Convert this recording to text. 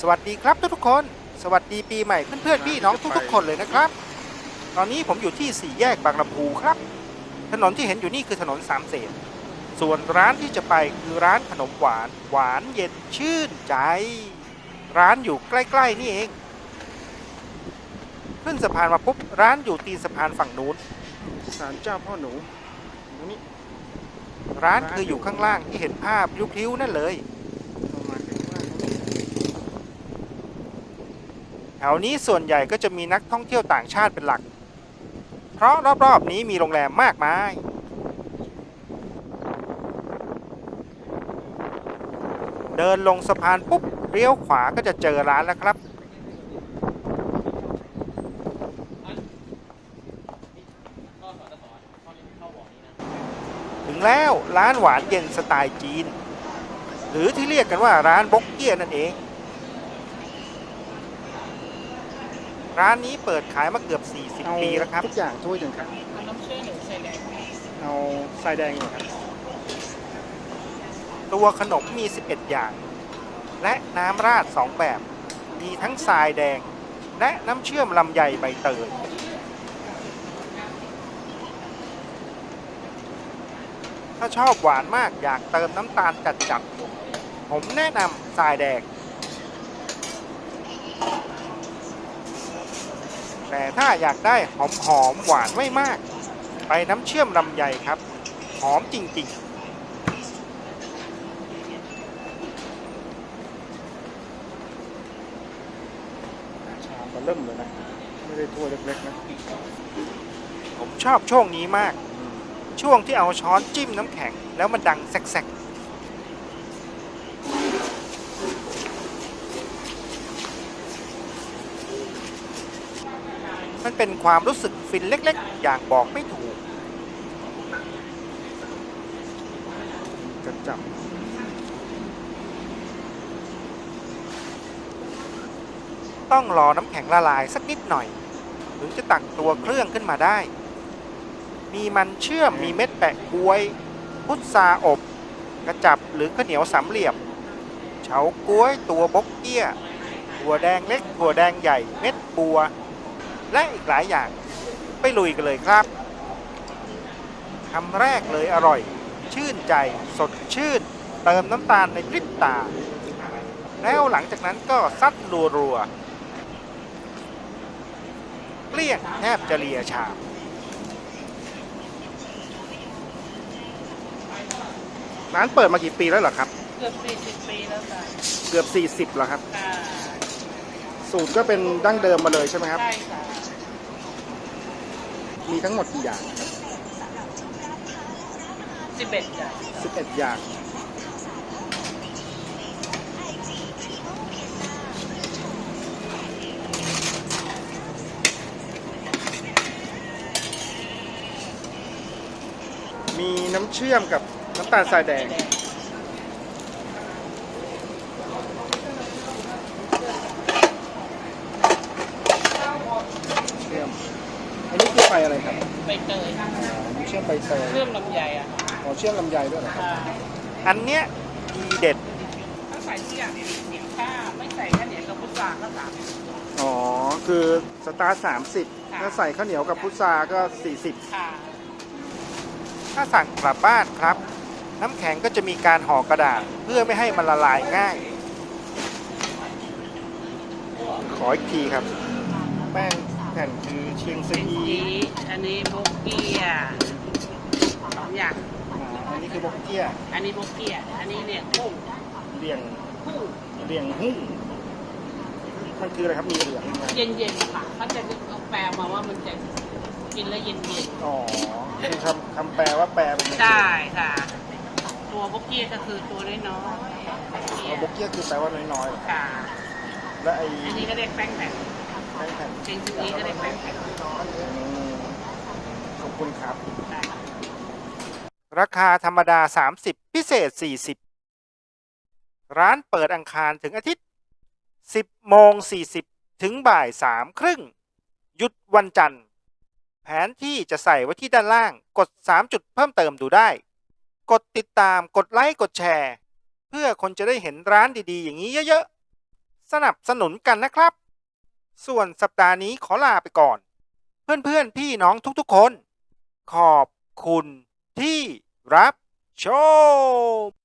สวัสดีครับทุกๆคน สวัสดีปีใหม่เพื่อนๆพี่น้องทุกๆคนเลยนะครับ ตอนนี้ผมอยู่ที่สี่แยกบางลำพูครับ ถนนที่เห็นอยู่นี่คือถนนสามเสนส่วนร้านที่จะไปคือร้านขนมหวาน หวานเย็นชื่นใจ ร้านอยู่ใกล้ ๆ นี่เอง ขึ้นสะพานมาปุ๊บร้านอยู่ตีนสะพานฝั่งนู้นศาลเจ้าพ่อหนูหนูนี่ร้านคืออยู่ข้างล่างที่เห็นภาพยุคลิ้วนั่นเลย ประมาณข้างล่าง แถวนี้ส่วนใหญ่ก็จะมีนักท่องเที่ยวต่างชาติเป็นหลัก เพราะรอบๆนี้มีโรงแรมมากมาย เดินลงสะพานปุ๊บเลี้ยวขวาก็จะเจอร้านแล้วครับ ถึงแล้วร้านหวานเย็นสไตล์จีน หรือที่เรียกกันว่าร้านบกเกี้ยนั่นเอง ร้านนี้เปิดขายมาเกือบเอา40 ปีแล้วครับ ทุกอย่างถ้วยหนึ่งครับเอาน้ำเชื่อมหรือใส่แดงเอาทรายแดงหนึ่งครับ ตัวขนมมี 11 อย่าง และน้ำราด 2 แบบ มีทั้งทรายแดง และน้ำเชื่อมลำไยใบเตยถ้าชอบหวานมากอยากเติมน้ำตาลจัดๆผมแนะนำทรายแดง แต่ถ้าอยากได้หอมหอมๆหวานไม่มาก ไปน้ำเชื่อมลำไยครับ หอมจริงๆชามมันเริ่มเลยนะ ไม่ได้ถ้วยเล็กๆนะ ผมชอบช่วงนี้มาก ช่วงที่เอาช้อนจิ้มน้ำแข็ง แล้วมันดังแซกๆ มันเป็นความรู้สึกฟินเล็กๆ อย่างบอกไม่ถูกจะจับต้องรอน้ำแข็งละลายสักนิดหน่อย ถึงจะตักตัวเครื่องขึ้นมาได้ มีมันเชื่อมมีเม็ดแปะกล้วย พุทราอบ กระจับหรือข้าวเหนียวสามเหลี่ยม เฉาก้วยตัวบกเกี้ย ถั่วแดงเล็กถั่วแดงใหญ่เม็ดบัว และอีกหลายอย่าง ไปลุยกันเลยครับคำแรกเลยอร่อย ชื่นใจสดชื่น เติมน้ำตาลในพริบตา แล้วหลังจากนั้นก็ซัดรัวๆเกลี้ยงแทบจะเลียชามร้านเปิดมากี่ปีแล้วเหรอครับ เกือบสี่สิบปีแล้วค่ะเกือบ 40แล้วครับ ค่ะสูตรก็เป็นดั้งเดิมมาเลยใช่ไหมครับ ใช่ค่ะ มีทั้งหมดกี่อย่างสิบเอ็ดจ้ะ11อย่าง มีน้ำเชื่อมกับน้ำตาลทรายแดงเชื่อม อันนี้คือ ไปอะไรครับใบเตยน้ำเชื่อมใบเตยเครื่องลำไยอะอ๋อเชื่อมลำไยด้วยเหรอครับค่ะอันเนี้ยดีเด็ดถ้าใส่ทุกอย่างเนี่ยเสียงค่าไม่ใส่ข้าวเหนียวกับพุทราก็สามสิบอ๋อคือสตาร์สามสิบค่ะถ้าใส่ข้าวเหนียวกับพุทราก็สี่สิบค่ะถ้าสั่งกลับบ้านครับ น้ำแข็งก็จะมีการห่อกระดาษเพื่อไม่ให้มันละลายง่าย ขออีกทีครับ แป้งแผ่นคือเชียงซีเป็ นจีอันนี้โบกเกียสองอย่างอ่าอันนี้คือบกเกี้ยอันนี้โบกเกียอันนี้เนี่ยกุ้งเรียงกุ้งเรียงหุ้งมันคืออะไรครับมีเหลืองไหมเย็นๆค่ะเขาจะเอาแปลมาว่ามันจะกินแล้วเย็นอ๋อคือคำคำแปลว่าแปลเป็นๆใช่ค่ะ ตัวโบกเกียก็คือตัวน้อยๆโบกเกีอ๋ยอบกเกี้ยคือแปลว่าน้อยๆเหรอค่ะและไอ้อันนี้ก็เรียกแป้งแผ่นแป้งแผ่นเชงซูนี้ก็เรียกแป้งแผ่น อืมขอบ คุณครับ ราคาธรรมดา 30 พิเศษ 40 ร้านเปิดอังคารถึงอาทิตย์ 10โมง40 ถึงบ่าย3ครึ่ง หยุดวันจันทร์ แผนที่จะใส่ไว้ที่ด้านล่าง กด 3 จุดเพิ่มเติมดูได้ กดติดตาม กดไลค์ กดแชร์ เพื่อคนจะได้เห็นร้านดีๆ อย่างนี้เยอะๆ สนับสนุนกันนะครับ ส่วนสัปดาห์นี้ขอลาไปก่อน เพื่อนๆ พี่น้องทุกๆ คน ขอบคุณที่รับชม